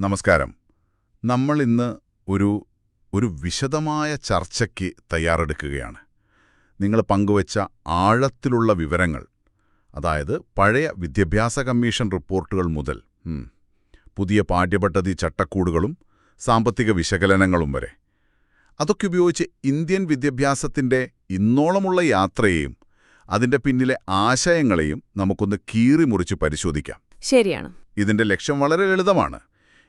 നമസ്കാരം. നമ്മൾ ഇന്ന് ഒരു ഒരു വിശദമായ ചർച്ചയ്ക്ക് തയ്യാറെടുക്കുകയാണ്. നിങ്ങൾ പങ്കുവച്ച ആഴത്തിലുള്ള വിവരങ്ങൾ അതായത് പഴയ വിദ്യാഭ്യാസ കമ്മീഷൻ റിപ്പോർട്ടുകൾ മുതൽ പുതിയ പാഠ്യപദ്ധതി ചട്ടക്കൂടുകളും സാമ്പത്തിക വിശകലനങ്ങളും വരെ. അതൊക്കെ ഉപയോഗിച്ച് ഇന്ത്യൻ വിദ്യാഭ്യാസത്തിന്റെ ഇന്നോളമുള്ള യാത്രയെയും അതിന്റെ പിന്നിലെ ആശയങ്ങളെയും നമുക്കൊന്ന് കീറിമുറിച്ച് പരിശോധിക്കാം. ശരിയാണ്. ഇതിന്റെ ലക്ഷ്യം വളരെ ലളിതമാണ്.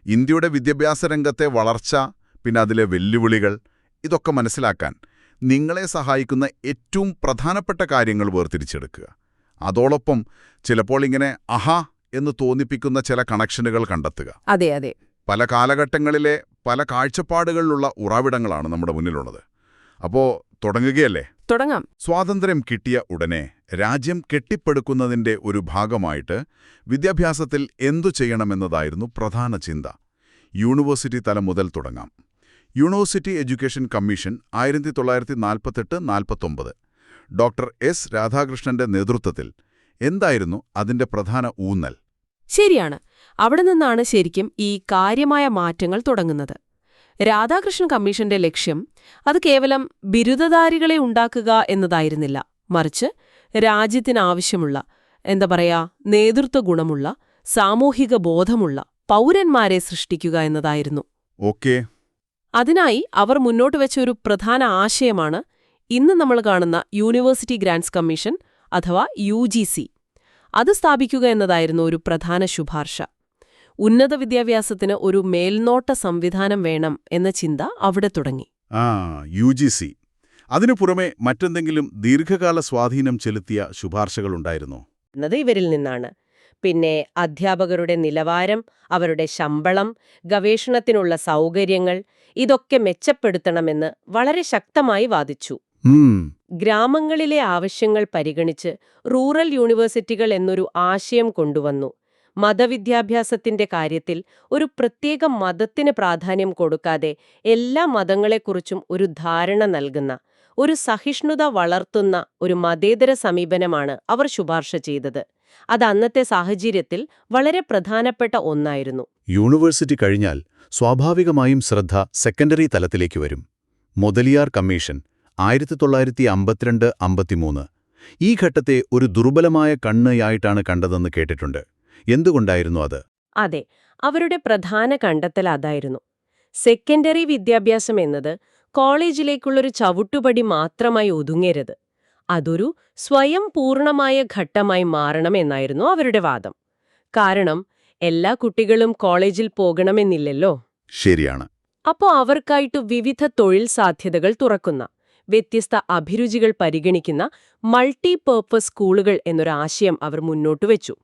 ഇന്ത്യയുടെ വിദ്യാഭ്യാസ രംഗത്തെ വളർച്ച പിന്നെ അതിലെ വെല്ലുവിളികൾ ഇതൊക്കെ മനസ്സിലാക്കാൻ നിങ്ങളെ സഹായിക്കുന്ന ഏറ്റവും പ്രധാനപ്പെട്ട കാര്യങ്ങൾ വേർതിരിച്ചെടുക്കുക. അതോടൊപ്പം ചിലപ്പോൾ ഇങ്ങനെ അഹാ എന്ന് തോന്നിപ്പിക്കുന്ന ചില കണക്ഷനുകൾ കണ്ടെത്തുക. അതെ അതെ. പല കാലഘട്ടങ്ങളിലെ പല കാഴ്ചപ്പാടുകളിലുള്ള ഉറവിടങ്ങളാണ് നമ്മുടെ മുന്നിലുള്ളത്. അപ്പോൾ തുടങ്ങുകയല്ലേ? തുടങ്ങാം. സ്വാതന്ത്ര്യം കിട്ടിയ ഉടനെ രാജ്യം കെട്ടിപ്പടുക്കുന്നതിന്റെ ഒരു ഭാഗമായിട്ട് വിദ്യാഭ്യാസത്തിൽ എന്തു ചെയ്യണമെന്നതായിരുന്നു പ്രധാന ചിന്ത. യൂണിവേഴ്സിറ്റി തലം മുതൽ തുടങ്ങാം. യൂണിവേഴ്സിറ്റി എഡ്യൂക്കേഷൻ കമ്മീഷൻ ആയിരത്തി തൊള്ളായിരത്തി നാൽപ്പത്തെട്ട് നാൽപ്പത്തൊമ്പത് ഡോക്ടർ എസ്. രാധാകൃഷ്ണന്റെ നേതൃത്വത്തിൽ എന്തായിരുന്നു അതിന്റെ പ്രധാന ഊന്നൽ? ശരിയാണ്. അവിടെ നിന്നാണ് ശരിക്കും ഈ കാര്യമായ മാറ്റങ്ങൾ തുടങ്ങുന്നത്. രാധാകൃഷ്ണൻ കമ്മീഷന്റെ ലക്ഷ്യം അത് കേവലം ബിരുദധാരികളെ ഉണ്ടാക്കുക എന്നതായിരുന്നില്ല. മറിച്ച് രാജ്യത്തിനാവശ്യമുള്ള എന്താ പറയാ നേതൃത്വ ഗുണമുള്ള സാമൂഹിക ബോധമുള്ള പൗരന്മാരെ സൃഷ്ടിക്കുക എന്നതായിരുന്നു. ഓക്കെ. അതിനായി അവർ മുന്നോട്ട് വെച്ച ഒരു പ്രധാന ആശയമാണ് ഇന്ന് നമ്മൾ കാണുന്ന യൂണിവേഴ്സിറ്റി ഗ്രാൻഡ്സ് കമ്മീഷൻ അഥവാ യു അത് സ്ഥാപിക്കുക എന്നതായിരുന്നു ഒരു പ്രധാന ശുപാർശ. ഉന്നത വിദ്യാഭ്യാസത്തിന് ഒരു മേൽനോട്ട സംവിധാനം വേണം എന്ന ചിന്ത അവിടെ തുടങ്ങി. ആ യു ജി സി. അതിനു പുറമെ മറ്റെന്തെങ്കിലും ദീർഘകാല സ്വാധീനം ചെലുത്തിയ ശുപാർശകളുണ്ടായിരുന്നോ? എന്നത് ഇവരിൽ നിന്നാണ്. പിന്നെ അധ്യാപകരുടെ നിലവാരം അവരുടെ ശമ്പളം ഗവേഷണത്തിനുള്ള സൗകര്യങ്ങൾ ഇതൊക്കെ മെച്ചപ്പെടുത്തണമെന്ന് വളരെ ശക്തമായി വാദിച്ചു. ഗ്രാമങ്ങളിലെ ആവശ്യങ്ങൾ പരിഗണിച്ച് റൂറൽ യൂണിവേഴ്സിറ്റികൾ എന്നൊരു ആശയം കൊണ്ടുവന്നു. മതവിദ്യാഭ്യാസത്തിന്റെ കാര്യത്തിൽ ഒരു പ്രത്യേക മതത്തിന് പ്രാധാന്യം കൊടുക്കാതെ എല്ലാ മതങ്ങളെക്കുറിച്ചും ഒരു ധാരണ നൽകുന്ന ഒരു സഹിഷ്ണുത വളർത്തുന്ന ഒരു മതേതര സമീപനമാണ് അവർ ശുപാർശ ചെയ്തത്. അത് അന്നത്തെ സാഹചര്യത്തിൽ വളരെ പ്രധാനപ്പെട്ട ഒന്നായിരുന്നു. യൂണിവേഴ്സിറ്റി കഴിഞ്ഞാൽ സ്വാഭാവികമായും ശ്രദ്ധ സെക്കൻഡറി തലത്തിലേക്ക് വരും. മുതലിയാർ കമ്മീഷൻ ആയിരത്തി തൊള്ളായിരത്തി അമ്പത്തിരണ്ട് അമ്പത്തിമൂന്ന്. ഈ ഘട്ടത്തെ ഒരു ദുർബലമായ കണ്ണയായിട്ടാണ് കണ്ടതെന്ന് കേട്ടിട്ടുണ്ട്. എന്തുകൊണ്ടായിരുന്നു അത്? അതെ അവരുടെ പ്രധാന കണ്ടെത്തൽ അതായിരുന്നു. സെക്കൻഡറി വിദ്യാഭ്യാസം എന്നത് കോളേജിലേക്കുള്ളൊരു ചവിട്ടുപടി മാത്രമായി ഒതുങ്ങരുത്. അതൊരു സ്വയം പൂർണമായ ഘട്ടമായി മാറണമെന്നായിരുന്നു അവരുടെ വാദം. കാരണം എല്ലാ കുട്ടികളും കോളേജിൽ പോകണമെന്നില്ലല്ലോ. ശരിയാണ്. അപ്പോ അവർക്കായിട്ട് വിവിധ തൊഴിൽ സാധ്യതകൾ തുറക്കുന്ന വ്യത്യസ്ത അഭിരുചികൾ പരിഗണിക്കുന്ന മൾട്ടി പേർപ്പസ് സ്കൂളുകൾ എന്നൊരാശയം അവർ മുന്നോട്ട് വെച്ചു.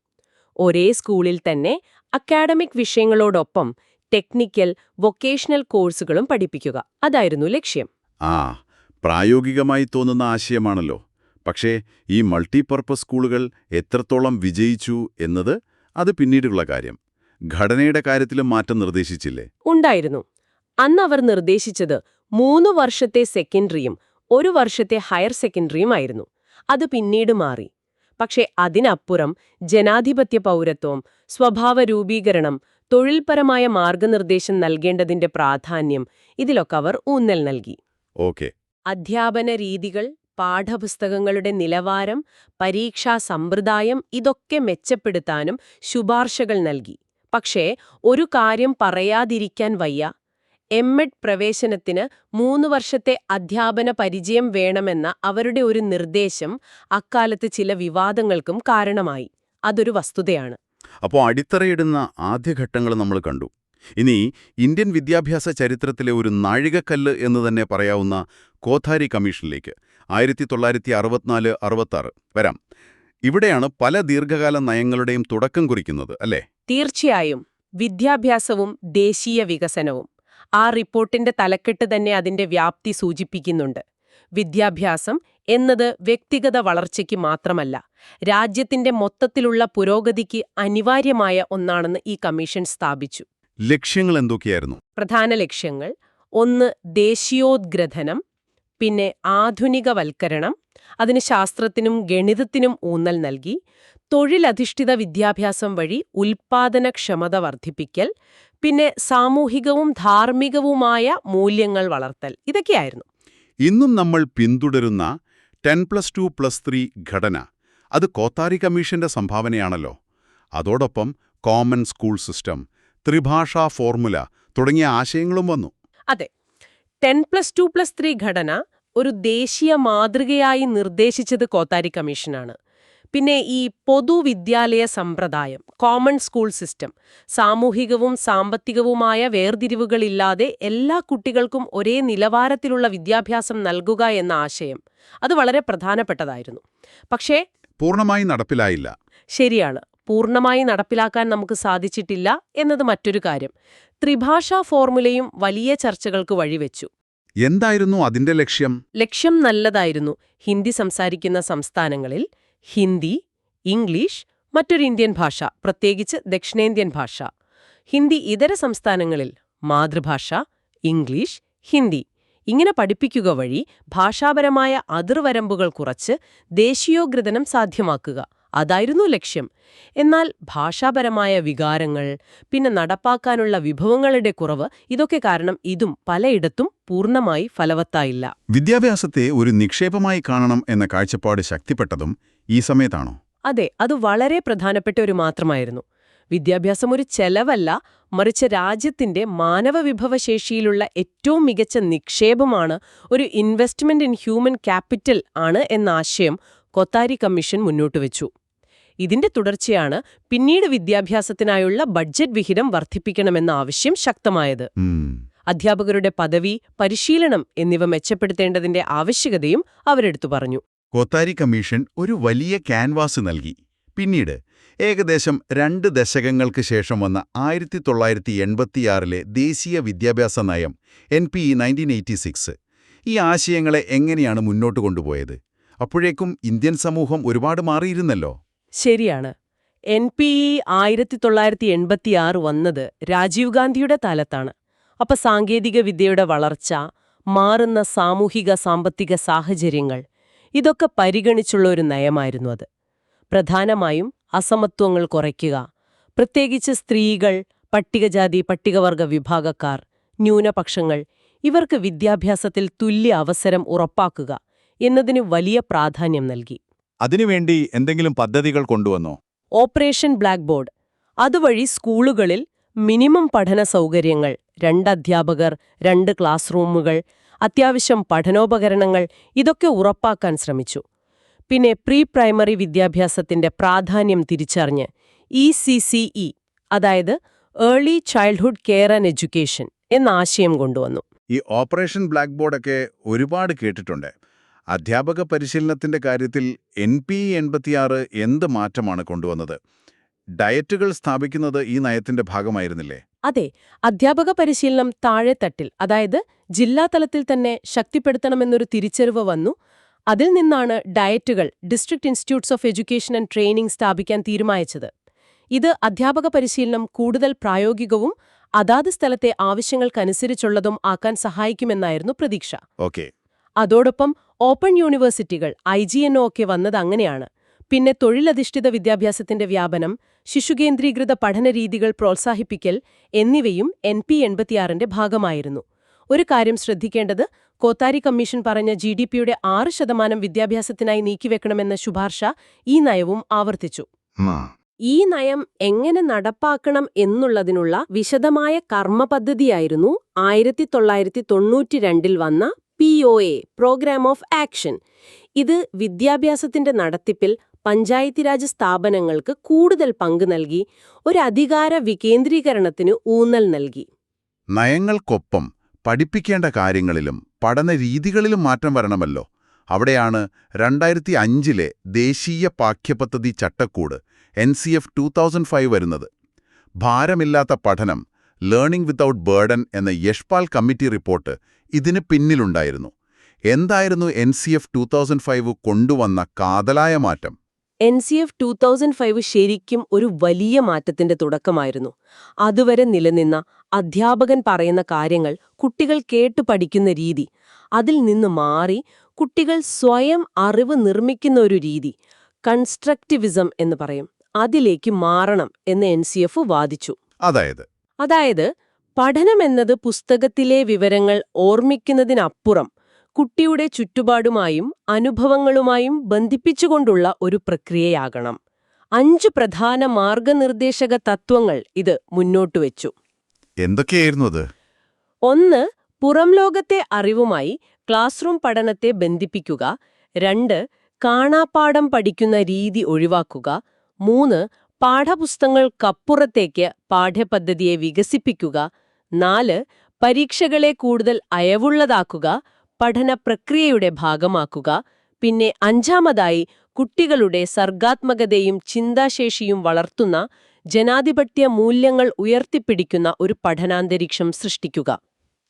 ഒരേ സ്കൂളിൽ തന്നെ അക്കാഡമിക് വിഷയങ്ങളോടൊപ്പം ടെക്നിക്കൽ വൊക്കേഷണൽ കോഴ്സുകളും പഠിപ്പിക്കുക. അതായിരുന്നു ലക്ഷ്യം. ആ പ്രായോഗികമായി തോന്നുന്ന ആശയമാണല്ലോ. പക്ഷേ ഈ മൾട്ടിപർപ്പസ് സ്കൂളുകൾ എത്രത്തോളം വിജയിച്ചു എന്നത് അത് പിന്നീടുള്ള കാര്യം. ഘടനയുടെ കാര്യത്തിലും മാറ്റം നിർദ്ദേശിച്ചില്ലേ? ഉണ്ടായിരുന്നു. അന്ന് അവർ നിർദ്ദേശിച്ചത് മൂന്ന് വർഷത്തെ സെക്കൻഡറിയും ഒരു വർഷത്തെ ഹയർ സെക്കൻഡറിയും ആയിരുന്നു. അത് പിന്നീട് മാറി. പക്ഷേ അതിനപ്പുറം ജനാധിപത്യ പൗരത്വം സ്വഭാവ രൂപീകരണം തൊഴിൽപരമായ മാർഗനിർദ്ദേശം നൽകേണ്ടതിന്റെ പ്രാധാന്യം ഇതിലൊക്കെ അവർ ഊന്നൽ നൽകി. ഓക്കെ. അധ്യാപന രീതികൾ പാഠപുസ്തകങ്ങളുടെ നിലവാരം പരീക്ഷാ സമ്പ്രദായം ഇതൊക്കെ മെച്ചപ്പെടുത്താനും ശുപാർശകൾ നൽകി. പക്ഷേ ഒരു കാര്യം പറയാതിരിക്കാൻ വയ്യ. എം. എഡ്. പ്രവേശനത്തിന് മൂന്ന് വർഷത്തെ അധ്യാപന പരിചയം വേണമെന്ന അവരുടെ ഒരു നിർദ്ദേശം അക്കാലത്ത് ചില വിവാദങ്ങൾക്കും കാരണമായി. അതൊരു വസ്തുതയാണ്. അപ്പോൾ അടിത്തറയിടുന്ന ആദ്യഘട്ടങ്ങൾ നമ്മൾ കണ്ടു. ഇനി ഇന്ത്യൻ വിദ്യാഭ്യാസ ചരിത്രത്തിലെ ഒരു നാഴികക്കല്ല് എന്ന് തന്നെ പറയാവുന്ന കോഥാരി കമ്മീഷനിലേക്ക് ആയിരത്തി തൊള്ളായിരത്തി അറുപത്തിനാല് അറുപത്താറ് വരാം. ഇവിടെയാണ് പല ദീർഘകാല നയങ്ങളുടെയും തുടക്കം കുറിക്കുന്നത് അല്ലേ? തീർച്ചയായും. വിദ്യാഭ്യാസവും ദേശീയ വികസനവും. ആ റിപ്പോർട്ടിന്റെ തലക്കെട്ട് തന്നെ അതിന്റെ വ്യാപ്തി സൂചിപ്പിക്കുന്നുണ്ട്. വിദ്യാഭ്യാസം എന്നത് വ്യക്തിഗത വളർച്ചയ്ക്ക് മാത്രമല്ല രാജ്യത്തിന്റെ മൊത്തത്തിലുള്ള പുരോഗതിക്ക് അനിവാര്യമായ ഒന്നാണെന്ന് ഈ കമ്മീഷൻ സ്ഥാപിച്ചു. ലക്ഷ്യങ്ങൾ എന്തൊക്കെയായിരുന്നു? പ്രധാന ലക്ഷ്യങ്ങൾ ഒന്ന് ദേശീയോദ്ഗ്രഥനം പിന്നെ ആധുനികവൽക്കരണം അതിന് ശാസ്ത്രത്തിനും ഗണിതത്തിനും ഊന്നൽ നൽകി തൊഴിലധിഷ്ഠിത വിദ്യാഭ്യാസം വഴി ഉൽപാദനക്ഷമത വർദ്ധിപ്പിക്കൽ പിന്നെ സാമൂഹികവും ധാർമ്മികവുമായ മൂല്യങ്ങൾ വളർത്തൽ. ഇതൊക്കെയായിരുന്നു. ഇന്നും നമ്മൾ പിന്തുടരുന്ന ten plus two plus three ഘടന. അത് കോത്താരി കമ്മീഷന്റെ സംഭാവനയാണല്ലോ. അതോടൊപ്പം കോമൺ സ്കൂൾ സിസ്റ്റം ത്രിഭാഷാ ഫോർമുല തുടങ്ങിയ ആശയങ്ങളും വന്നു. അതെ. Ten plus two plus three ഘടന ഒരു ദേശീയ മാതൃകയായി നിർദ്ദേശിച്ചത് കോത്താരി കമ്മീഷനാണ്. പിന്നെ ഈ പൊതുവിദ്യാലയ സമ്പ്രദായം കോമൺ സ്കൂൾ സിസ്റ്റം സാമൂഹികവും സാമ്പത്തികവുമായ വേർതിരിവുകളില്ലാതെ എല്ലാ കുട്ടികൾക്കും ഒരേ നിലവാരത്തിലുള്ള വിദ്യാഭ്യാസം നൽകുക എന്ന ആശയം അത് വളരെ പ്രധാനപ്പെട്ടതായിരുന്നു. പക്ഷേ പൂർണമായി നടപ്പിലായില്ല. ശരിയാണ് പൂർണമായി നടപ്പിലാക്കാൻ നമുക്ക് സാധിച്ചിട്ടില്ല എന്നത് മറ്റൊരു കാര്യം. ത്രിഭാഷാ ഫോർമുലയും വലിയ ചർച്ചകൾക്ക് വഴിവെച്ചു. എന്തായിരുന്നു അതിന്റെ ലക്ഷ്യം? ലക്ഷ്യം നല്ലതായിരുന്നു. ഹിന്ദി സംസാരിക്കുന്ന സംസ്ഥാനങ്ങളിൽ ഹിന്ദി ഇംഗ്ലീഷ് മറ്റൊരു ഇന്ത്യൻ ഭാഷ പ്രത്യേകിച്ച് ദക്ഷിണേന്ത്യൻ ഭാഷ. ഹിന്ദി ഇതര സംസ്ഥാനങ്ങളിൽ മാതൃഭാഷ ഇംഗ്ലീഷ് ഹിന്ദി. ഇങ്ങനെ പഠിപ്പിക്കുക വഴി ഭാഷാപരമായ അതിർവരമ്പുകൾ കുറച്ച് ദേശീയോഗ്രഥനം സാധ്യമാക്കുക. അതായിരുന്നു ലക്ഷ്യം. എന്നാൽ ഭാഷാപരമായ വികാരങ്ങൾ പിന്നെ നടപ്പാക്കാനുള്ള വിഭവങ്ങളുടെ കുറവ് ഇതൊക്കെ കാരണം ഇതും പലയിടത്തും പൂർണമായി ഫലവത്തായില്ല. വിദ്യാഭ്യാസത്തെ ഒരു നിക്ഷേപമായി കാണണം എന്ന കാഴ്ചപ്പാട് ശക്തിപ്പെട്ടതും ഈ സമയത്താണോ? അതെ അത് വളരെ പ്രധാനപ്പെട്ട ഒരു മാത്രമായിരുന്നു. വിദ്യാഭ്യാസം ഒരു ചെലവല്ല മറിച്ച് രാജ്യത്തിന്റെ മാനവവിഭവശേഷിയിലുള്ള ഏറ്റവും മികച്ച നിക്ഷേപമാണ് ഒരു ഇൻവെസ്റ്റ്മെന്റ് ഇൻ ഹ്യൂമൻ ക്യാപിറ്റൽ ആണ് എന്ന ആശയം കൊത്താരി കമ്മീഷൻ മുന്നോട്ടുവച്ചു ഇതിന്റെ തുടർച്ചയാണ് പിന്നീട് വിദ്യാഭ്യാസത്തിനായുള്ള ബഡ്ജറ്റ് വിഹിതം വർദ്ധിപ്പിക്കണമെന്ന ആവശ്യം ശക്തമായത്. അധ്യാപകരുടെ പദവി പരിശീലനം എന്നിവ മെച്ചപ്പെടുത്തേണ്ടതിന്റെ ആവശ്യകതയും അവരെടുത്തു പറഞ്ഞു. കോത്താരി കമ്മീഷൻ ഒരു വലിയ ക്യാൻവാസ് നൽകി. പിന്നീട് ഏകദേശം രണ്ട് ദശകങ്ങൾക്ക് ശേഷം വന്ന ആയിരത്തി തൊള്ളായിരത്തി എൺപത്തിയാറിലെ ദേശീയ വിദ്യാഭ്യാസ നയം N P E nineteen eighty six ഈ ആശയങ്ങളെ എങ്ങനെയാണ് മുന്നോട്ട് കൊണ്ടുപോയത്? അപ്പോഴേക്കും ഇന്ത്യൻ സമൂഹം ഒരുപാട് മാറിയിരുന്നല്ലോ. ശരിയാണ്. എൻ പി ഇ ആയിരത്തി തൊള്ളായിരത്തി എൺപത്തിയാറ് വന്നത് രാജീവ് ഗാന്ധിയുടെ കാലത്താണ്. അപ്പൊ സാങ്കേതിക വിദ്യയുടെ വളർച്ച മാറുന്ന സാമൂഹിക സാമ്പത്തിക സാഹചര്യങ്ങൾ ഇതൊക്കെ പരിഗണിച്ചുള്ള ഒരു നയമായിരുന്നു അത്. പ്രധാനമായും അസമത്വങ്ങൾ കുറയ്ക്കുക പ്രത്യേകിച്ച് സ്ത്രീകൾ പട്ടികജാതി പട്ടികവർഗ വിഭാഗക്കാർ ന്യൂനപക്ഷങ്ങൾ ഇവർക്ക് വിദ്യാഭ്യാസത്തിൽ തുല്യ അവസരം ഉറപ്പാക്കുക എന്നതിന് വലിയ പ്രാധാന്യം നൽകി. അതിനുവേണ്ടി എന്തെങ്കിലും പദ്ധതികൾ കൊണ്ടുവന്നോ? ഓപ്പറേഷൻ ബ്ലാക്ക് ബോർഡ് അതുവഴി സ്കൂളുകളിൽ മിനിമം പഠന സൗകര്യങ്ങൾ രണ്ട് അധ്യാപകർ രണ്ട് ക്ലാസ് റൂമുകൾ അത്യാവശ്യം പഠനോപകരണങ്ങൾ ഇതൊക്കെ ഉറപ്പാക്കാൻ ശ്രമിച്ചു. പിന്നെ പ്രീ പ്രൈമറി വിദ്യാഭ്യാസത്തിന്റെ പ്രാധാന്യം തിരിച്ചറിഞ്ഞ് ഇ സി സി ഇ അതായത് early childhood care and education എന്ന ആശയം കൊണ്ടുവന്നു. ഈ ഓപ്പറേഷൻ ബ്ലാക്ക് ബോർഡൊക്കെ ഒരുപാട് കേട്ടിട്ടുണ്ട്. അധ്യാപക പരിശീലനത്തിന്റെ കാര്യത്തിൽ എൻ പി എൺപത്തിയാറ് എന്ത് മാറ്റമാണ് കൊണ്ടുവന്നത്? ഡയറ്റുകൾ സ്ഥാപിക്കുന്നത് ഈ നയത്തിന്റെ ഭാഗമായിരുന്നില്ലേ? അതെ അധ്യാപക പരിശീലനം താഴെത്തട്ടിൽ അതായത് ജില്ലാ തലത്തിൽ തന്നെ ശക്തിപ്പെടുത്തണമെന്നൊരു തിരിച്ചറിവ് വന്നു. അതിൽ നിന്നാണ് ഡയറ്റുകൾ district institutes of education and training സ്ഥാപിക്കാൻ തീരുമാനിച്ചത്. ഇത് അധ്യാപക പരിശീലനം കൂടുതൽ പ്രായോഗികവും അതാത് സ്ഥലത്തെ ആവശ്യങ്ങൾക്കനുസരിച്ചുള്ളതും ആക്കാൻ സഹായിക്കുമെന്നായിരുന്നു പ്രതീക്ഷ. ഓക്കെ. അതോടൊപ്പം ഓപ്പൺ യൂണിവേഴ്സിറ്റികൾ ഐ ജി എൻ ഒക്കെ വന്നത് അങ്ങനെയാണ്. പിന്നെ തൊഴിലധിഷ്ഠിത വിദ്യാഭ്യാസത്തിന്റെ വ്യാപനം ശിശുകേന്ദ്രീകൃത പഠനരീതികൾ പ്രോത്സാഹിപ്പിക്കൽ എന്നിവയും എൻ പി എൺപത്തിയാറിന്റെ ഭാഗമായിരുന്നു. ഒരു കാര്യം ശ്രദ്ധിക്കേണ്ടത് കോത്താരി കമ്മീഷൻ പറഞ്ഞ ജി ഡി പിയുടെ ആറ് ശതമാനം വിദ്യാഭ്യാസത്തിനായി നീക്കിവെക്കണമെന്ന ശുപാർശ ഈ നയവും ആവർത്തിച്ചു. ഈ നയം എങ്ങനെ നടപ്പാക്കണം എന്നുള്ളതിനുള്ള വിശദമായ കർമ്മപദ്ധതിയായിരുന്നു ആയിരത്തി തൊള്ളായിരത്തി തൊണ്ണൂറ്റിരണ്ടിൽ വന്ന P O A programme of action ഇത് വിദ്യാഭ്യാസത്തിന്റെ നടത്തിപ്പിൽ പഞ്ചായത്തിരാജ് സ്ഥാപനങ്ങൾക്ക് കൂടുതൽ പങ്ക് നൽകി ഒരു അധികാര വികേന്ദ്രീകരണത്തിന് ഊന്നൽ നൽകി. നയങ്ങൾക്കൊപ്പം പഠിപ്പിക്കേണ്ട കാര്യങ്ങളിലും പഠന രീതികളിലും മാറ്റം വരണമല്ലോ. അവിടെയാണ് രണ്ടായിരത്തി അഞ്ചിലെ ദേശീയ പാഠ്യപദ്ധതി ചട്ടക്കൂട് N C F two thousand five വരുന്നത്. ഭാരമില്ലാത്ത പഠനം ലേണിംഗ് വിത്തൌട്ട് ബേർഡൻ എന്ന യഷ്പാൽ കമ്മിറ്റി റിപ്പോർട്ട് ഇതിന് പിന്നിലുണ്ടായിരുന്നു. എന്തായിരുന്നു N C F two thousand five കൊണ്ടുവന്ന കാതലായ മാറ്റം? N C F two thousand five ശരിക്കും ഒരു വലിയ മാറ്റത്തിന്റെ തുടക്കമായിരുന്നു. അതുവരെ നിലനിന്ന അധ്യാപകൻ പറയുന്ന കാര്യങ്ങൾ കുട്ടികൾ കേട്ടു പഠിക്കുന്ന രീതി അതിൽ നിന്ന് മാറി കുട്ടികൾ സ്വയം അറിവ് നിർമ്മിക്കുന്ന ഒരു രീതി കൺസ്ട്രക്റ്റിവിസം എന്ന് പറയും. അതിലേക്ക് മാറണം എന്ന് എൻ സി എഫ് വാദിച്ചു. അതായത്? അതായത് പഠനമെന്നത് പുസ്തകത്തിലെ വിവരങ്ങൾ ഓർമ്മിക്കുന്നതിനപ്പുറം കുട്ടിയുടെ ചുറ്റുപാടുമായും അനുഭവങ്ങളുമായും ബന്ധിപ്പിച്ചുകൊണ്ടുള്ള ഒരു പ്രക്രിയയാകണം. അഞ്ച് പ്രധാന മാർഗനിർദ്ദേശക തത്വങ്ങൾ ഇത് മുന്നോട്ട് വെച്ചു. എന്തൊക്കെയായിരുന്നു അത്? ഒന്ന് പുറം ലോകത്തെ അറിവുമായി ക്ലാസ് റൂം പഠനത്തെ ബന്ധിപ്പിക്കുക. രണ്ട് കാണാപ്പാഠം പഠിക്കുന്ന രീതി ഒഴിവാക്കുക. മൂന്ന് പാഠപുസ്തകങ്ങൾക്കപ്പുറത്തേക്ക് പാഠ്യപദ്ധതിയെ വികസിപ്പിക്കുക. നാല് പരീക്ഷകളെ കൂടുതൽ അയവുള്ളതാക്കുക പഠന പ്രക്രിയയുടെ ഭാഗമാക്കുക. പിന്നെ അഞ്ചാമതായി കുട്ടികളുടെ സർഗാത്മകതയും ചിന്താശേഷിയും വളർത്തുന്ന ജനാധിപത്യ മൂല്യങ്ങൾ ഉയർത്തിപ്പിടിക്കുന്ന ഒരു പഠനാന്തരീക്ഷം സൃഷ്ടിക്കുക.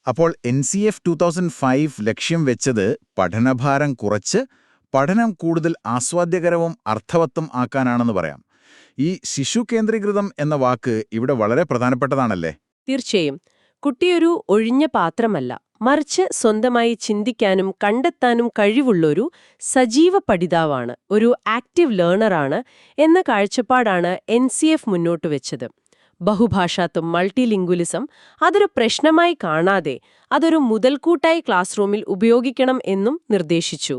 അപ്പോൾ N C F two thousand five ലക്ഷ്യം വെച്ചത് പഠനഭാരം കുറച്ച് പഠനം കൂടുതൽ ആസ്വാദ്യകരവും അർത്ഥവത്തും ആക്കാനാണെന്ന് പറയാം. ഈ ശിശു കേന്ദ്രീകൃതം എന്ന വാക്ക് ഇവിടെ വളരെ പ്രധാനപ്പെട്ടതാണല്ലേ? തീർച്ചയായും. കുട്ടിയൊരു ഒഴിഞ്ഞ പാത്രമല്ല. മറിച്ച് സ്വന്തമായി ചിന്തിക്കാനും കണ്ടെത്താനും കഴിവുള്ളൊരു സജീവ പഠിതാവാണ്. ഒരു ആക്റ്റീവ് ലേണറാണ് എന്ന കാഴ്ചപ്പാടാണ് എൻ സി എഫ് മുന്നോട്ട് വെച്ചത്. ബഹുഭാഷാത്വം മൾട്ടിലിംഗ്വലിസം അതൊരു പ്രശ്നമായി കാണാതെ അതൊരു മുതൽക്കൂട്ടായി ക്ലാസ് റൂമിൽ ഉപയോഗിക്കണം എന്നും നിർദ്ദേശിച്ചു.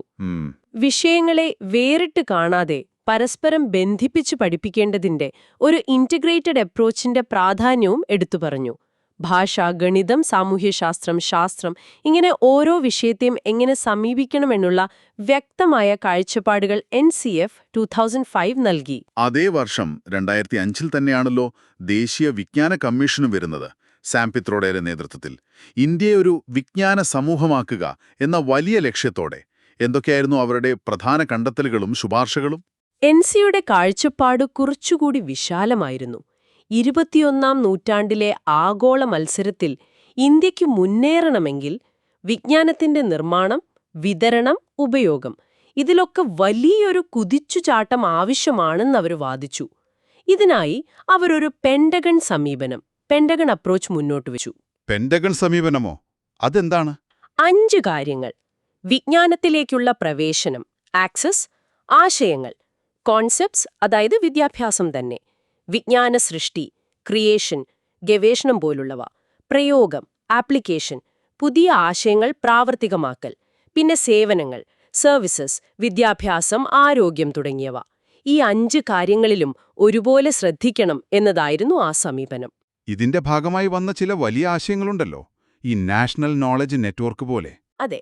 വിഷയങ്ങളെ വേറിട്ട് കാണാതെ പരസ്പരം ബന്ധിപ്പിച്ച് പഠിപ്പിക്കേണ്ടതിന്റെ ഒരു ഇന്റഗ്രേറ്റഡ് അപ്രോച്ചിന്റെ പ്രാധാന്യവും എടുത്തു പറഞ്ഞു. ഭാഷ ഗണിതം സാമൂഹ്യശാസ്ത്രം ശാസ്ത്രം ഇങ്ങനെ ഓരോ വിഷയത്തെയും എങ്ങനെ സമീപിക്കണമെന്നുള്ള വ്യക്തമായ കാഴ്ചപ്പാടുകൾ N C F two thousand five നൽകി. അതേ വർഷം രണ്ടായിരത്തി അഞ്ചിൽ തന്നെയാണല്ലോ ദേശീയ വിജ്ഞാന കമ്മീഷനും വരുന്നത്. സാം പിത്രോഡയുടെ നേതൃത്വത്തിൽ. ഇന്ത്യയെ ഒരു വിജ്ഞാന സമൂഹമാക്കുക എന്ന വലിയ ലക്ഷ്യത്തോടെ. എന്തൊക്കെയായിരുന്നു അവരുടെ പ്രധാന കണ്ടെത്തലുകളും ശുപാർശകളും? എൻ സിയുടെ കാഴ്ചപ്പാട് കുറച്ചുകൂടി വിശാലമായിരുന്നു. ഇരുപത്തിയൊന്നാം നൂറ്റാണ്ടിലെ ആഗോള മത്സരത്തിൽ ഇന്ത്യയ്ക്ക് മുന്നേറണമെങ്കിൽ വിജ്ഞാനത്തിന്റെ നിർമ്മാണം വിതരണം ഉപയോഗം ഇതിലൊക്കെ വലിയൊരു കുതിച്ചുചാട്ടം ആവശ്യമാണെന്ന് അവർ വാദിച്ചു. ഇതിനായി അവരൊരു പെൻഡഗൺ സമീപനം പെൻഡഗൺ അപ്രോച്ച് മുന്നോട്ട് വെച്ചു. പെന്റഗൺ സമീപനമോ? അതെന്താണ്? അഞ്ച് കാര്യങ്ങൾ. വിജ്ഞാനത്തിലേക്കുള്ള പ്രവേശനം ആക്സസ് ആശയങ്ങൾ. കോൺസെപ്റ്റ്സ് അതായത് വിദ്യാഭ്യാസം തന്നെ. വിജ്ഞാന സൃഷ്ടി ക്രിയേഷൻ ഗവേഷണം പോലുള്ളവ. പ്രയോഗം ആപ്ലിക്കേഷൻ പുതിയ ആശയങ്ങൾ പ്രാവർത്തികമാക്കൽ. പിന്നെ സേവനങ്ങൾ സർവീസസ് വിദ്യാഭ്യാസം ആരോഗ്യം തുടങ്ങിയവ. ഈ അഞ്ച് കാര്യങ്ങളിലും ഒരുപോലെ ശ്രദ്ധിക്കണം എന്നതായിരുന്നു ആ സമീപനം. ഇതിന്റെ ഭാഗമായി വന്ന ചില വലിയ ആശയങ്ങളുണ്ടല്ലോ. ഈ നാഷണൽ നോളജ് നെറ്റ്വർക്ക് പോലെ. അതെ.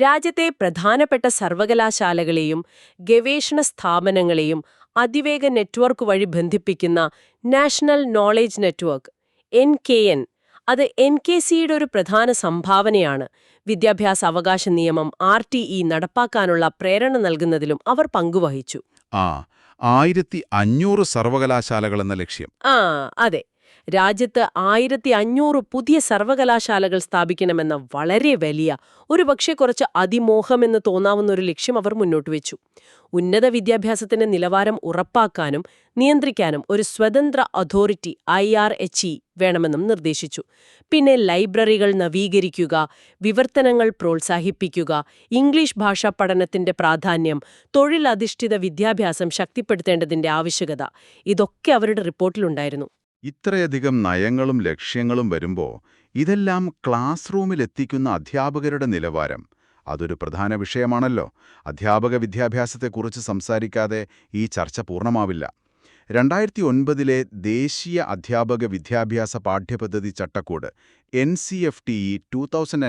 രാജ്യത്തെ പ്രധാനപ്പെട്ട സർവകലാശാലകളെയും ഗവേഷണ സ്ഥാപനങ്ങളെയും അതിവേഗ നെറ്റ്വർക്ക് വഴി ബന്ധിപ്പിക്കുന്ന national knowledge network N K N. അത് എൻ കെ സിയുടെ ഒരു പ്രധാന സംഭാവനയാണ്. വിദ്യാഭ്യാസ അവകാശ നിയമം ആർ ടി ഇ നടപ്പാക്കാനുള്ള പ്രേരണ നൽകുന്നതിലും അവർ പങ്കുവഹിച്ചു. ആ ആയിരത്തി അഞ്ഞൂറ് സർവകലാശാലകളെന്ന ലക്ഷ്യം. ആ അതെ. രാജ്യത്ത് ആയിരത്തി അഞ്ഞൂറ് പുതിയ സർവകലാശാലകൾ സ്ഥാപിക്കണമെന്ന വളരെ വലിയ ഒരുപക്ഷെ കുറച്ച് അതിമോഹമെന്ന് തോന്നാവുന്ന ഒരു ലക്ഷ്യം അവർ മുന്നോട്ട് വെച്ചു. ഉന്നത വിദ്യാഭ്യാസത്തിന്റെ നിലവാരം ഉറപ്പാക്കാനും നിയന്ത്രിക്കാനും ഒരു സ്വതന്ത്ര authority I R H E വേണമെന്നും നിർദ്ദേശിച്ചു. പിന്നെ ലൈബ്രറികൾ നവീകരിക്കുക വിവർത്തനങ്ങൾ പ്രോത്സാഹിപ്പിക്കുക ഇംഗ്ലീഷ് ഭാഷാ പഠനത്തിന്റെ പ്രാധാന്യം തൊഴിലധിഷ്ഠിത വിദ്യാഭ്യാസം ശക്തിപ്പെടുത്തേണ്ടതിന്റെ ആവശ്യകത ഇതൊക്കെ അവരുടെ റിപ്പോർട്ടിലുണ്ടായിരുന്നു. ഇത്രയധികം നയങ്ങളും ലക്ഷ്യങ്ങളും വരുമ്പോൾ ഇതെല്ലാം ക്ലാസ് റൂമിലെത്തിക്കുന്ന അധ്യാപകരുടെ നിലവാരം. അതൊരു പ്രധാന വിഷയമാണല്ലോ. അധ്യാപക വിദ്യാഭ്യാസത്തെക്കുറിച്ച് സംസാരിക്കാതെ ഈ ചർച്ച പൂർണമാവില്ല. രണ്ടായിരത്തി ഒൻപതിലെ ദേശീയ അധ്യാപക വിദ്യാഭ്യാസ പാഠ്യപദ്ധതി ചട്ടക്കൂട് N C F T E two thousand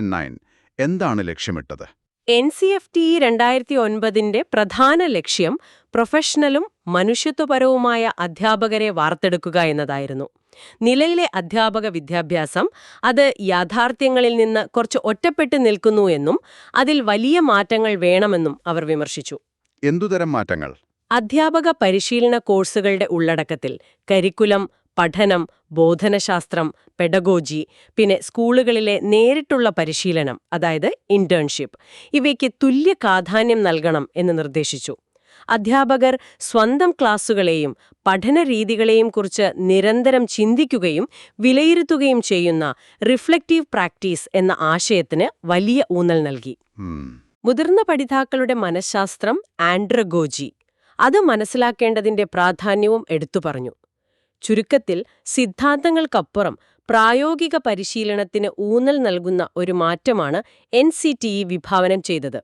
എന്താണ് ലക്ഷ്യമിട്ടത്? എൻ സി എഫ് ടി രണ്ടായിരത്തി ഒൻപതിന്റെ പ്രധാന ലക്ഷ്യം പ്രൊഫഷണലും മനുഷ്യത്വപരവുമായ അധ്യാപകരെ വാർത്തെടുക്കുക എന്നതായിരുന്നു. നിലയിലെ അധ്യാപക വിദ്യാഭ്യാസം അത് യാഥാർത്ഥ്യങ്ങളിൽ നിന്ന് കുറച്ച് ഒറ്റപ്പെട്ടു നിൽക്കുന്നു എന്നും അതിൽ വലിയ മാറ്റങ്ങൾ വേണമെന്നും അവർ വിമർശിച്ചു. എന്തുതരം മാറ്റങ്ങൾ? അധ്യാപക പരിശീലന കോഴ്സുകളുടെ ഉള്ളടക്കത്തിൽ കരിക്കുലം പഠനം ബോധനശാസ്ത്രം പെഡഗോജി പിന്നെ സ്കൂളുകളിലെ നേരിട്ടുള്ള പരിശീലനം അതായത് ഇന്റേൺഷിപ്പ് ഇവയ്ക്ക് തുല്യ പ്രാധാന്യം നൽകണം എന്ന് നിർദ്ദേശിച്ചു. അധ്യാപകർ സ്വന്തം ക്ലാസുകളെയും പഠനരീതികളെയും കുറിച്ച് നിരന്തരം ചിന്തിക്കുകയും വിലയിരുത്തുകയും ചെയ്യുന്ന റിഫ്ലക്റ്റീവ് പ്രാക്ടീസ് എന്ന ആശയത്തിന് വലിയ ഊന്നൽ നൽകി. മുതിർന്ന പഠിതാക്കളുടെ മനഃശാസ്ത്രം ആൻഡ്രഗോജി. അത് മനസ്സിലാക്കേണ്ടതിന്റെ പ്രാധാന്യവും എടുത്തു പറഞ്ഞു. ചുരുക്കത്തിൽ സിദ്ധാന്തങ്ങൾക്കപ്പുറം പ്രായോഗിക പരിശീലനത്തിന് ഊന്നൽ നൽകുന്ന ഒരു മാറ്റമാണ് എൻ സി ടി ഇ വിഭാവനം ചെയ്തത്.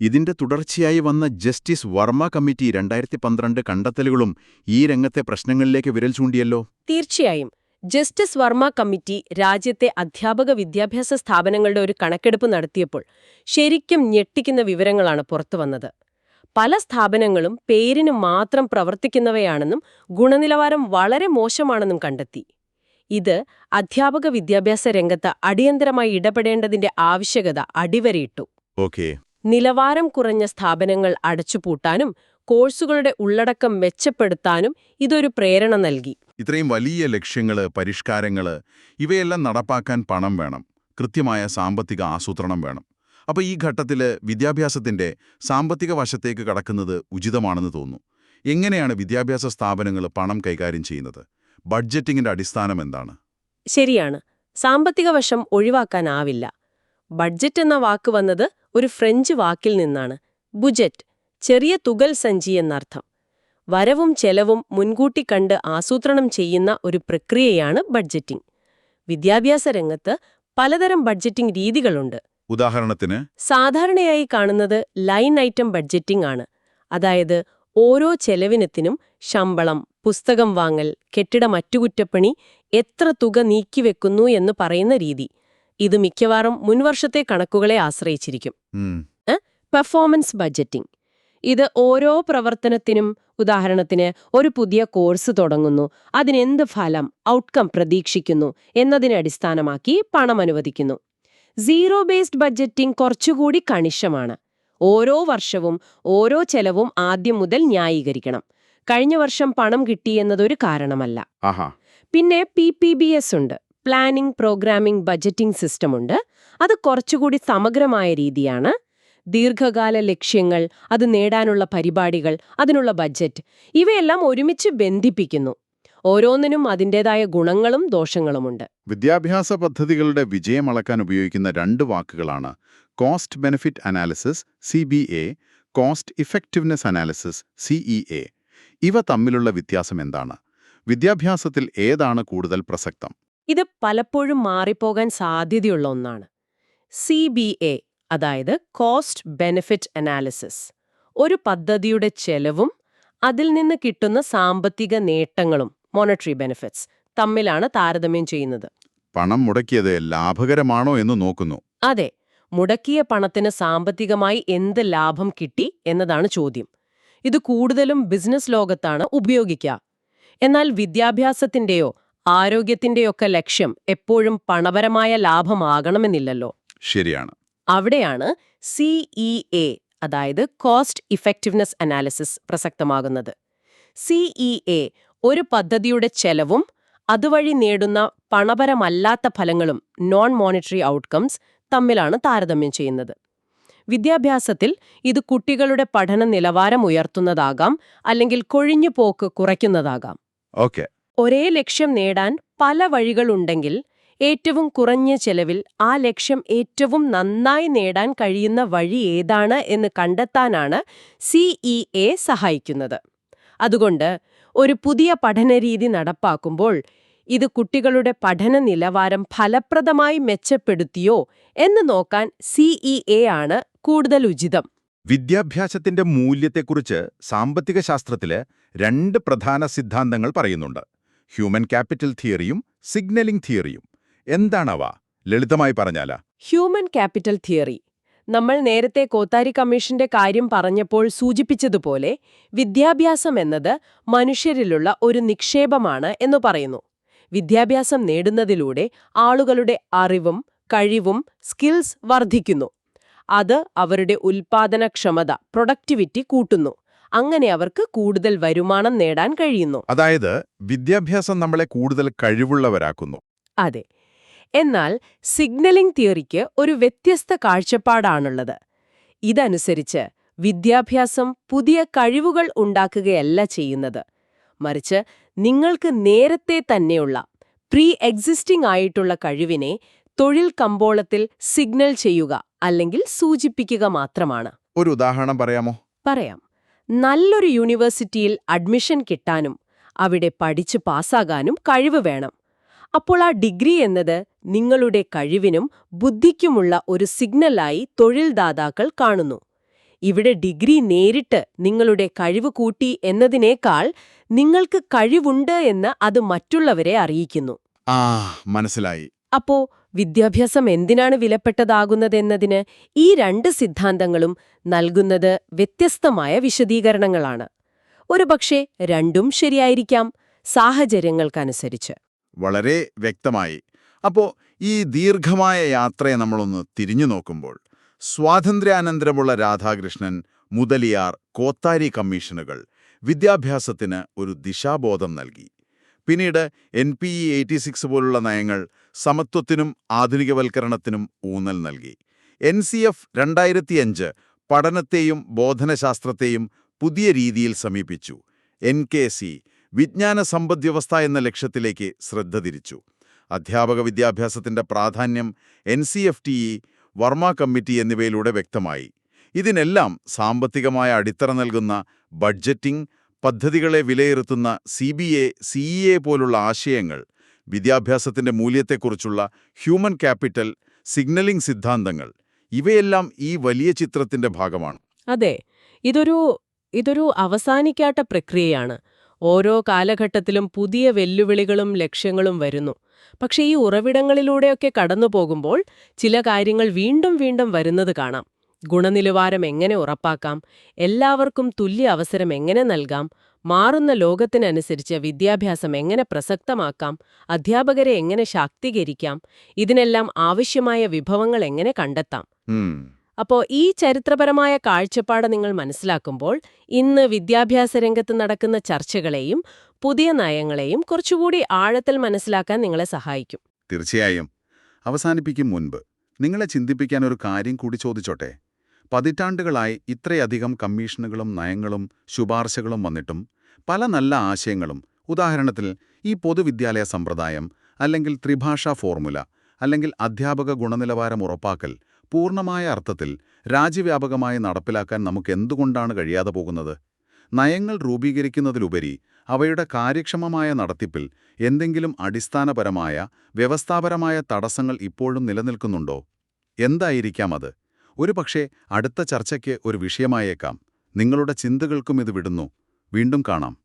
ഇതിന്റെ തുടർച്ചയായി വന്ന ജസ്റ്റിസ് വർമ്മ കമ്മിറ്റി രണ്ടായിരത്തി പന്ത്രണ്ട് കണ്ടെത്തലുകളും ഈ രംഗത്തെ പ്രശ്നങ്ങളിലേക്ക് വിരൽ ചൂണ്ടിയല്ലോ? തീർച്ചയായും. ജസ്റ്റിസ് വർമ്മ കമ്മിറ്റി രാജ്യത്തെ അധ്യാപക വിദ്യാഭ്യാസ സ്ഥാപനങ്ങളുടെ ഒരു കണക്കെടുപ്പ് നടത്തിയപ്പോൾ ശരിക്കും ഞെട്ടിക്കുന്ന വിവരങ്ങളാണ് പുറത്തുവന്നത്. പല സ്ഥാപനങ്ങളും പേരിന് മാത്രം പ്രവർത്തിക്കുന്നവയാണെന്നും ഗുണനിലവാരം വളരെ മോശമാണെന്നും കണ്ടെത്തി. ഇത് അധ്യാപക വിദ്യാഭ്യാസ രംഗത്ത് അടിയന്തരമായി ഇടപെടേണ്ടതിന്റെ ആവശ്യകത അടിവരയിട്ടു. ഓക്കേ. നിലവാരം കുറഞ്ഞ സ്ഥാപനങ്ങൾ അടച്ചുപൂട്ടാനും കോഴ്സുകളുടെ ഉള്ളടക്കം മെച്ചപ്പെടുത്താനും ഇതൊരു പ്രേരണ നൽകി. ഇത്രയും വലിയ ലക്ഷ്യങ്ങൾ പരിഷ്കാരങ്ങൾ ഇവയെല്ലാം നടപ്പാക്കാൻ പണം വേണം. കൃത്യമായ സാമ്പത്തിക ആസൂത്രണം വേണം. അപ്പോൾ ഈ ഘട്ടത്തിൽ വിദ്യാഭ്യാസത്തിന്റെ സാമ്പത്തിക വശത്തേക്ക് കടക്കുന്നത് ഉചിതമാണെന്ന് തോന്നുന്നു. എങ്ങനെയാണ് വിദ്യാഭ്യാസ സ്ഥാപനങ്ങൾ പണം കൈകാര്യം ചെയ്യുന്നത്? ബഡ്ജറ്റിംഗിന്റെ അടിസ്ഥാനം എന്താണ്? ശരിയാണ്. സാമ്പത്തിക വശം ഒഴിവാക്കാനാവില്ല. ബഡ്ജറ്റ് എന്ന വാക്ക് വന്നത് ഒരു ഫ്രഞ്ച് വാക്കിൽ നിന്നാണ്. ബുജറ്റ് ചെറിയ തുകൽ സഞ്ചി എന്നർത്ഥം. വരവും ചെലവും മുൻകൂട്ടി കണ്ട് ആസൂത്രണം ചെയ്യുന്ന ഒരു പ്രക്രിയയാണ് ബഡ്ജറ്റിംഗ്. വിദ്യാഭ്യാസ രംഗത്ത് പലതരം ബഡ്ജറ്റിംഗ് രീതികളുണ്ട്. ഉദാഹരണത്തിന് സാധാരണയായി കാണുന്നത് ലൈൻ ഐറ്റം ബഡ്ജറ്റിംഗ് ആണ്. അതായത് ഓരോ ചെലവിനത്തിനും ശമ്പളം പുസ്തകം വാങ്ങൽ കെട്ടിട മറ്റുകുറ്റപ്പണി എത്ര തുക നീക്കിവെക്കുന്നു എന്ന് പറയുന്ന രീതി. ഇത് മിക്കവാറും മുൻവർഷത്തെ കണക്കുകളെ ആശ്രയിച്ചിരിക്കും. Performance budgeting. ഇത് ഓരോ പ്രവർത്തനത്തിനും ഉദാഹരണത്തിന് ഒരു പുതിയ കോഴ്സ് തുടങ്ങുന്നു അതിനെന്ത് ഫലം ഔട്ട്കം പ്രതീക്ഷിക്കുന്നു എന്നതിനെ അടിസ്ഥാനമാക്കി പണം അനുവദിക്കുന്നു. സീറോ ബേസ്ഡ് ബഡ്ജറ്റിംഗ് കുറച്ചുകൂടി കണിശമാണ്. ഓരോ വർഷവും ഓരോ ചെലവും ആദ്യം മുതൽ ന്യായീകരിക്കണം. കഴിഞ്ഞ വർഷം പണം കിട്ടി എന്നതൊരു കാരണമല്ല. പിന്നെ പി പി ബി എസ് ഉണ്ട്. പ്ലാനിംഗ് പ്രോഗ്രാമിംഗ് ബജറ്റിംഗ് സിസ്റ്റം ഉണ്ട്. അത് കുറച്ചുകൂടി സമഗ്രമായ രീതിയാണ്. ദീർഘകാല ലക്ഷ്യങ്ങൾ അത് നേടാനുള്ള പരിപാടികൾ അതിനുള്ള ബജറ്റ് ഇവയെല്ലാം ഒരുമിച്ച് ബന്ധിപ്പിക്കുന്നു. ഓരോന്നിനും അതിന്റെതായ ഗുണങ്ങളും ദോഷങ്ങളുമുണ്ട്. വിദ്യാഭ്യാസ പദ്ധതികളുടെ വിജയം അളക്കാൻ ഉപയോഗിക്കുന്ന രണ്ട് വാക്കുകളാണ് cost benefit analysis C B A cost effectiveness analysis C E A. ഇവ തമ്മിലുള്ള വ്യത്യാസം എന്താണ്? വിദ്യാഭ്യാസത്തിൽ ഏതാണ് കൂടുതൽ പ്രസക്തം? ഇത് പലപ്പോഴും മാറിപ്പോകാൻ സാധ്യതയുള്ള ഒന്നാണ്. സി ബി എ അതായത് കോസ്റ്റ് ബെനിഫിറ്റ് അനാലിസിസ് ഒരു പദ്ധതിയുടെ ചെലവും അതിൽ നിന്ന് കിട്ടുന്ന സാമ്പത്തിക നേട്ടങ്ങളും മോണിറ്ററി ബെനിഫിറ്റ്സ് തമ്മിലാണ് താരതമ്യം ചെയ്യുന്നത്. പണം മുടക്കിയത് ലാഭകരമാണോ എന്ന് നോക്കുന്നു. അതെ മുടക്കിയ പണത്തിന് സാമ്പത്തികമായി എന്ത് ലാഭം കിട്ടി എന്നതാണ് ചോദ്യം. ഇത് കൂടുതലും ബിസിനസ് ലോകത്താണ് ഉപയോഗിക്കുക. എന്നാൽ വിദ്യാഭ്യാസത്തിന്റെയോ ആരോഗ്യത്തിന്റെയൊക്കെ ലക്ഷ്യം എപ്പോഴും പണപരമായ ലാഭമാകണമെന്നില്ലല്ലോ. ശരിയാണ്. അവിടെയാണ് സിഇ എ അതായത് കോസ്റ്റ് ഇഫക്റ്റീവ്നെസ് അനാലിസിസ് പ്രസക്തമാകുന്നത്. സിഇ എ ഒരു പദ്ധതിയുടെ ചെലവും അതുവഴി നേടുന്ന പണപരമല്ലാത്ത ഫലങ്ങളും നോൺ മോണിറ്ററി ഔട്ട്കംസ് തമ്മിലാണ് താരതമ്യം ചെയ്യുന്നത്. വിദ്യാഭ്യാസത്തിൽ ഇത് കുട്ടികളുടെ പഠന നിലവാരം ഉയർത്തുന്നതാകാം അല്ലെങ്കിൽ കൊഴിഞ്ഞുപോക്ക് കുറയ്ക്കുന്നതാകാം. ഓക്കെ. ഒരേ ലക്ഷ്യം നേടാൻ പല വഴികളുണ്ടെങ്കിൽ ഏറ്റവും കുറഞ്ഞ ചെലവിൽ ആ ലക്ഷ്യം ഏറ്റവും നന്നായി നേടാൻ കഴിയുന്ന വഴി ഏതാണ് എന്ന് കണ്ടെത്താനാണ് സിഇ സഹായിക്കുന്നത്. അതുകൊണ്ട് ഒരു പുതിയ പഠനരീതി നടപ്പാക്കുമ്പോൾ ഇത് കുട്ടികളുടെ പഠന നിലവാരം ഫലപ്രദമായി മെച്ചപ്പെടുത്തിയോ എന്ന് നോക്കാൻ സിഇ എ ആണ് കൂടുതൽ ഉചിതം. വിദ്യാഭ്യാസത്തിന്റെ മൂല്യത്തെക്കുറിച്ച് സാമ്പത്തിക ശാസ്ത്രത്തിൽ രണ്ട് പ്രധാന സിദ്ധാന്തങ്ങൾ പറയുന്നുണ്ട്. ഹ്യൂമൻ ക്യാപിറ്റൽ തിയറിയും സിഗ്നലിംഗ് തിയറിയും. എന്താണവ? ലളിതമായി പറഞ്ഞാലാ. Human capital theory. നമ്മൾ നേരത്തെ കോത്താരി കമ്മീഷന്റെ കാര്യം പറഞ്ഞപ്പോൾ സൂചിപ്പിച്ചതുപോലെ വിദ്യാഭ്യാസം എന്നത് മനുഷ്യരിലുള്ള ഒരു നിക്ഷേപമാണ് എന്ന് പറയുന്നു. വിദ്യാഭ്യാസം നേടുന്നതിലൂടെ ആളുകളുടെ അറിവും കഴിവും സ്കിൽസ് വർദ്ധിക്കുന്നു. അത് അവരുടെ ഉൽപാദനക്ഷമത പ്രൊഡക്ടിവിറ്റി കൂട്ടുന്നു. അങ്ങനെ അവർക്ക് കൂടുതൽ വരുമാനം നേടാൻ കഴിയുന്നു. അതായത് വിദ്യാഭ്യാസം നമ്മളെ കൂടുതൽ കഴിവുള്ളവരാക്കുന്നു. അതെ. എന്നാൽ സിഗ്നലിംഗ് തിയറിക്ക് ഒരു വ്യത്യസ്ത കാഴ്ചപ്പാടാണുള്ളത്. ഇതനുസരിച്ച് വിദ്യാഭ്യാസം പുതിയ കഴിവുകൾ ഉണ്ടാക്കുകയല്ല ചെയ്യുന്നത്. മറിച്ച് നിങ്ങൾക്ക് നേരത്തെ തന്നെയുള്ള പ്രീ എക്സിസ്റ്റിംഗ് ആയിട്ടുള്ള കഴിവിനെ തൊഴിൽ കമ്പോളത്തിൽ സിഗ്നൽ ചെയ്യുക അല്ലെങ്കിൽ സൂചിപ്പിക്കുക മാത്രമാണ്. ഒരു ഉദാഹരണം പറയാമോ? പറയാം. നല്ലൊരു യൂണിവേഴ്സിറ്റിയിൽ അഡ്മിഷൻ കിട്ടാനും അവിടെ പഠിച്ചു പാസ്സാകാനും കഴിവ് വേണം. അപ്പോൾ ആ ഡിഗ്രി എന്നത് നിങ്ങളുടെ കഴിവിനും ബുദ്ധിക്കുമുള്ള ഒരു സിഗ്നലായി തൊഴിൽദാതാക്കൾ കാണുന്നു. ഇവിടെ ഡിഗ്രി നേരിട്ട് നിങ്ങളുടെ കഴിവ് കൂട്ടി എന്നതിനേക്കാൾ നിങ്ങൾക്ക് കഴിവുണ്ട് എന്ന് അത് മറ്റുള്ളവരെ അറിയിക്കുന്നു. ആ മനസ്സിലായി. അപ്പോ വിദ്യാഭ്യാസം എന്തിനാണ് വിലപ്പെട്ടതാകുന്നതെന്നതിന് ഈ രണ്ട് സിദ്ധാന്തങ്ങളും നൽകുന്നത് വ്യത്യസ്തമായ വിശദീകരണങ്ങളാണ്. ഒരുപക്ഷെ രണ്ടും ശരിയായിരിക്കാം സാഹചര്യങ്ങൾക്കനുസരിച്ച്. വളരെ വ്യക്തമായി. അപ്പോ ഈ ദീർഘമായ യാത്രയെ നമ്മളൊന്ന് തിരിഞ്ഞു നോക്കുമ്പോൾ സ്വാതന്ത്ര്യാനന്തരമുള്ള രാധാകൃഷ്ണൻ മുതലിയാർ കോത്താരി കമ്മീഷനുകൾ വിദ്യാഭ്യാസത്തിന് ഒരു ദിശാബോധം നൽകി. പിന്നീട് N P E eighty six പോലുള്ള നയങ്ങൾ സമത്വത്തിനും ആധുനികവൽക്കരണത്തിനും ഊന്നൽ നൽകി. എൻ സി എഫ് രണ്ടായിരത്തിയഞ്ച് പഠനത്തെയും ബോധനശാസ്ത്രത്തെയും പുതിയ രീതിയിൽ സമീപിച്ചു. എൻ കെ സി വിജ്ഞാന സമ്പദ്വ്യവസ്ഥ എന്ന ലക്ഷ്യത്തിലേക്ക് ശ്രദ്ധ തിരിച്ചു. അധ്യാപക വിദ്യാഭ്യാസത്തിന്റെ പ്രാധാന്യം N C F T E Verma committee എന്നിവയിലൂടെ വ്യക്തമായി. ഇതിനെല്ലാം സാമ്പത്തികമായ അടിത്തറ നൽകുന്ന ബഡ്ജറ്റിംഗ് പദ്ധതികളെ വിലയിരുത്തുന്ന സി ബി എ സിഇഎ പോലുള്ള ആശയങ്ങൾ വിദ്യാഭ്യാസത്തിന്റെ മൂല്യത്തെക്കുറിച്ചുള്ള ഹ്യൂമൻ ക്യാപിറ്റൽ സിഗ്നലിംഗ് സിദ്ധാന്തങ്ങൾ ഇവയെല്ലാം ഈ വലിയ ചിത്രത്തിന്റെ ഭാഗമാണ്. അതെ ഇതൊരു ഇതൊരു അവസാനിക്കാത്ത പ്രക്രിയയാണ്. ഓരോ കാലഘട്ടത്തിലും പുതിയ വെല്ലുവിളികളും ലക്ഷ്യങ്ങളും വരുന്നു. പക്ഷേ ഈ ഉറവിടങ്ങളിലൂടെയൊക്കെ കടന്നു പോകുമ്പോൾ ചില കാര്യങ്ങൾ വീണ്ടും വീണ്ടും വരുന്നത് കാണാം. ഗുണനിലവാരം എങ്ങനെ ഉറപ്പാക്കാം? എല്ലാവർക്കും തുല്യ അവസരം എങ്ങനെ നൽകാം? മാറുന്ന ലോകത്തിനനുസരിച്ച് വിദ്യാഭ്യാസം എങ്ങനെ പ്രസക്തമാക്കാം? അധ്യാപകരെ എങ്ങനെ ശാക്തീകരിക്കാം? ഇതിനെല്ലാം ആവശ്യമായ വിഭവങ്ങൾ എങ്ങനെ കണ്ടെത്താം? അപ്പോ അപ്പോൾ ഈ ചരിത്രപരമായ കാഴ്ചപ്പാട് നിങ്ങൾ മനസ്സിലാക്കുമ്പോൾ ഇന്ന് വിദ്യാഭ്യാസ രംഗത്ത് നടക്കുന്ന ചർച്ചകളെയും പുതിയ നയങ്ങളെയും കുറച്ചുകൂടി ആഴത്തിൽ മനസ്സിലാക്കാൻ നിങ്ങളെ സഹായിക്കും. തീർച്ചയായും. അവസാനിപ്പിക്കും മുൻപ് നിങ്ങളെ ചിന്തിപ്പിക്കാൻ ഒരു കാര്യം കൂടി ചോദിച്ചോട്ടെ? പതിറ്റാണ്ടുകളായി ഇത്രയധികം കമ്മീഷനുകളും നയങ്ങളും ശുപാർശകളും വന്നിട്ടും പല നല്ല ആശയങ്ങളും ഉദാഹരണത്തിൽ ഈ പൊതുവിദ്യാലയ സമ്പ്രദായം അല്ലെങ്കിൽ ത്രിഭാഷാ ഫോർമുല അല്ലെങ്കിൽ അധ്യാപക ഗുണനിലവാരം ഉറപ്പാക്കൽ പൂർണമായ അർത്ഥത്തിൽ രാജ്യവ്യാപകമായി നടപ്പിലാക്കാൻ നമുക്ക് എന്തുകൊണ്ടാണ് കഴിയാതെ പോകുന്നത്? നയങ്ങൾ രൂപീകരിക്കുന്നതിലുപരി അവയുടെ കാര്യക്ഷമമായ നടത്തിപ്പിൽ എന്തെങ്കിലും അടിസ്ഥാനപരമായ വ്യവസ്ഥാപരമായ തടസ്സങ്ങൾ ഇപ്പോഴും നിലനിൽക്കുന്നുണ്ടോ? എന്തായിരിക്കാം അത്? ഒരുപക്ഷെ അടുത്ത ചർച്ചയ്ക്ക് ഒരു വിഷയമായേക്കാം. നിങ്ങളുടെ ചിന്തകൾക്കും ഇത് വിടുന്നു. വീണ്ടും കാണാം.